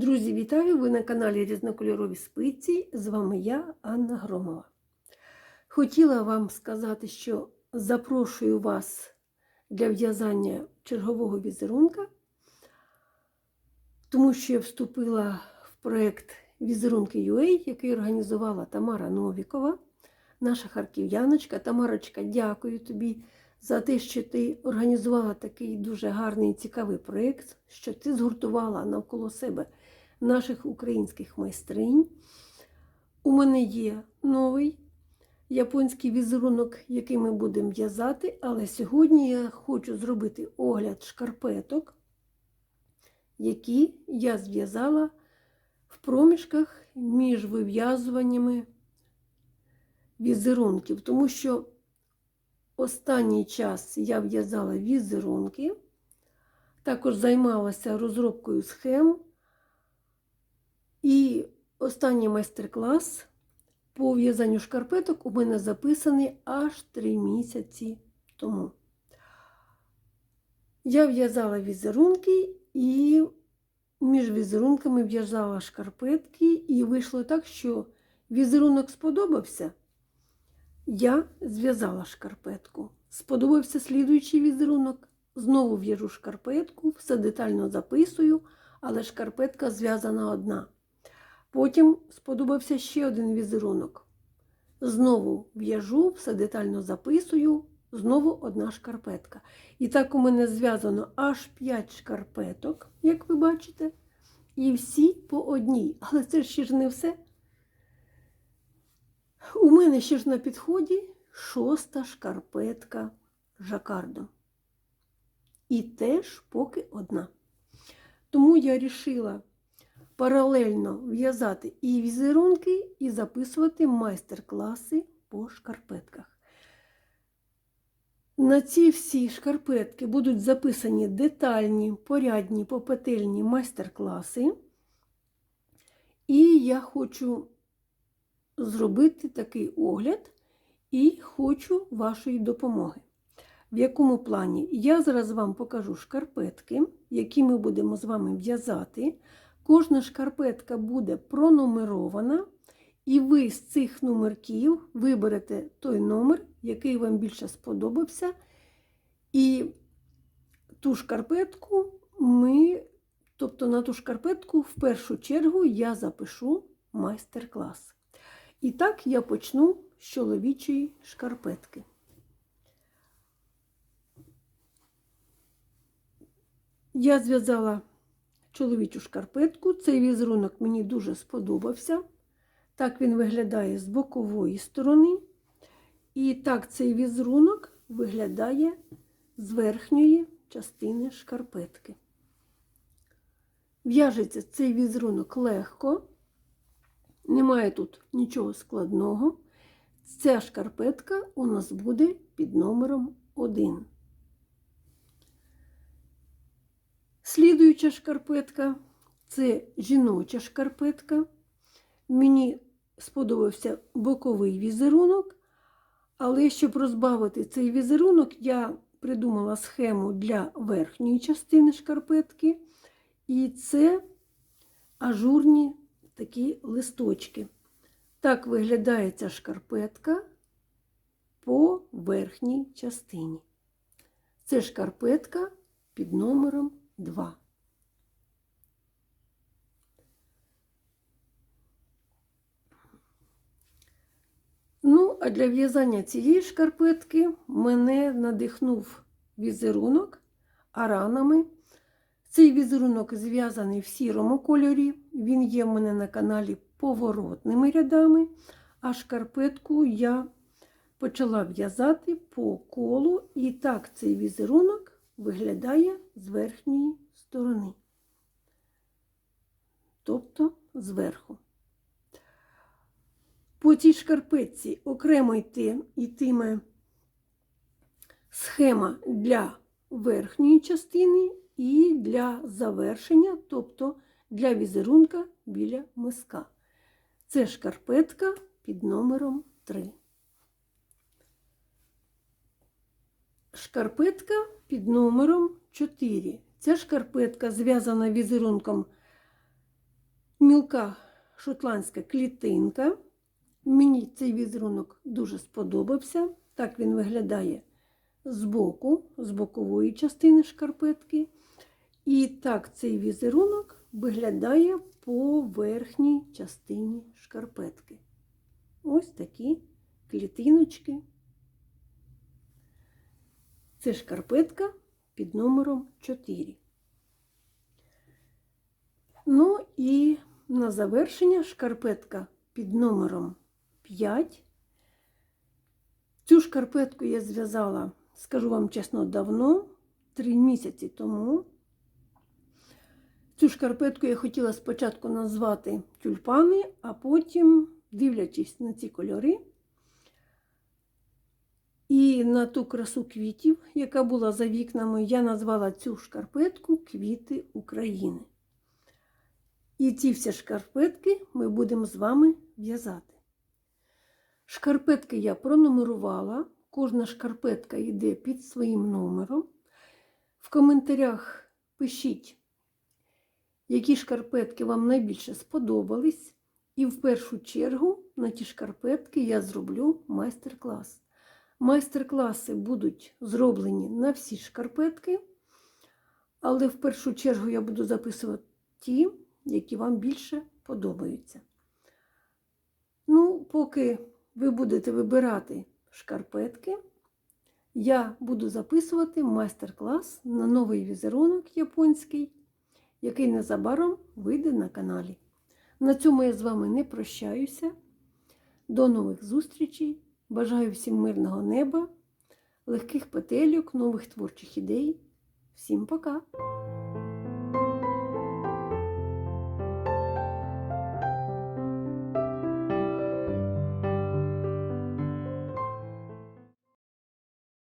Друзі, вітаю! Ви на каналі Різнокольорові спиці. З вами я, Анна Громова. Хотіла вам сказати, що запрошую вас для в'язання чергового візерунка, тому що я вступила в проєкт Візерунки UA, який організувала Тамара Новікова, наша харків'яночка. Тамарочка, дякую тобі за те, що ти організувала такий дуже гарний і цікавий проєкт, що ти згуртувала навколо себе наших українських майстринь. У мене є новий японський візерунок, який ми будемо в'язати, але сьогодні я хочу зробити огляд шкарпеток, які я зв'язала в проміжках між вив'язуваннями візерунків, тому що Останній час я в'язала візерунки, також займалася розробкою схем. Останній майстер-клас по в'язанню шкарпеток у мене записаний аж 3 місяці тому. Я в'язала візерунки і між візерунками в'язала шкарпетки, і вийшло так, що візерунок сподобався. Я зв'язала шкарпетку. Сподобався слідуючий візерунок. Знову в'яжу шкарпетку, все детально записую, але шкарпетка зв'язана одна. Потім сподобався ще один візерунок. Знову в'яжу, все детально записую, знову одна шкарпетка. І так у мене зв'язано аж 5 шкарпеток, як ви бачите, і всі по одній. Але це ще ж не все. У мене ще ж на підході шоста шкарпетка жакардо. І теж поки одна. Тому я вирішила паралельно в'язати і візерунки, і записувати майстер-класи по шкарпетках. На ці всі шкарпетки будуть записані детальні, порядні, попетельні майстер-класи. І я хочу зробити такий огляд і хочу вашої допомоги. В якому плані? Я зараз вам покажу шкарпетки, які ми будемо з вами в'язати. Кожна шкарпетка буде пронумерована, і ви з цих номерків виберете той номер, який вам більше сподобався. І ту шкарпетку ми, тобто на ту шкарпетку, в першу чергу я запишу майстер-клас. І так я почну з чоловічої шкарпетки. Я зв'язала чоловічу шкарпетку, цей візерунок мені дуже сподобався. Так він виглядає з бокової сторони. І так цей візерунок виглядає з верхньої частини шкарпетки. В'яжеться цей візерунок легко. Немає тут нічого складного. Ця шкарпетка у нас буде під номером 1. Слідуюча шкарпетка це жіноча шкарпетка. Мені сподобався боковий візерунок, але щоб розбавити цей візерунок, я придумала схему для верхньої частини шкарпетки, і це ажурні такі листочки. Так виглядає ця шкарпетка по верхній частині. Це шкарпетка під номером 2. Ну, а для в'язання цієї шкарпетки мене надихнув візерунок аранами. Цей візерунок зв'язаний в сірому кольорі. Він є в мене на каналі поворотними рядами, а шкарпетку я почала в'язати по колу, і так цей візерунок виглядає з верхньої сторони, тобто зверху. По цій шкарпетці окремо йти, йтиме схема для верхньої частини і для завершення, тобто для візерунка біля миска. Це шкарпетка під номером 3. Шкарпетка під номером 4. Ця шкарпетка зв'язана візерунком мілка шотландська клітинка. Мені цей візерунок дуже сподобався. Так він виглядає з боку, з бокової частини шкарпетки. І так цей візерунок виглядає по верхній частині шкарпетки. Ось такі клітиночки. Це шкарпетка під номером 4. Ну і на завершення шкарпетка під номером 5. Цю шкарпетку я зв'язала, скажу вам чесно, давно, 3 місяці тому. Цю шкарпетку я хотіла спочатку назвати тюльпани, а потім, дивлячись на ці кольори і на ту красу квітів, яка була за вікнами, я назвала цю шкарпетку Квіти України. І ці всі шкарпетки ми будемо з вами в'язати. Шкарпетки я пронумерувала. Кожна шкарпетка йде під своїм номером. В коментарях пишіть, які шкарпетки вам найбільше сподобались. І в першу чергу на ті шкарпетки я зроблю майстер-клас. Майстер-класи будуть зроблені на всі шкарпетки, але в першу чергу я буду записувати ті, які вам більше подобаються. Ну, поки ви будете вибирати шкарпетки, я буду записувати майстер-клас на новий візерунок японський, який незабаром вийде на каналі. На цьому я з вами не прощаюся. До нових зустрічей! Бажаю всім мирного неба, легких петельок, нових творчих ідей. Всім пока!